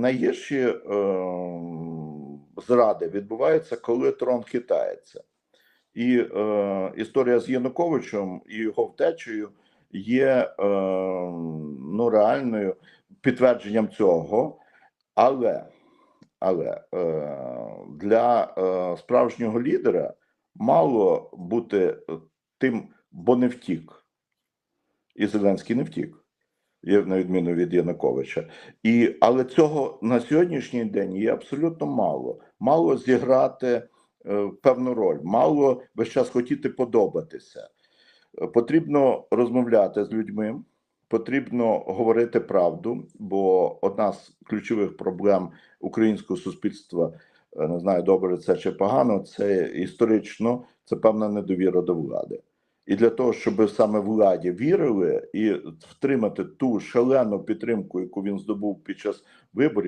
найгірші е, зради відбуваються, коли трон хитається. І е, історія з Януковичем і його втечею є е, ну, реальною підтвердженням цього. Але, але е, для е, справжнього лідера мало бути тим, бо не втік. І Зеленський не втік, на відміну від Януковича. І, але цього на сьогоднішній день є абсолютно мало. Мало зіграти е, певну роль, мало весь час хотіти подобатися. Потрібно розмовляти з людьми, потрібно говорити правду, бо одна з ключових проблем українського суспільства, е, не знаю, добре це чи погано, це історично, це певна недовіра до влади. І для того, щоб саме владі вірили і втримати ту шалену підтримку, яку він здобув під час виборів.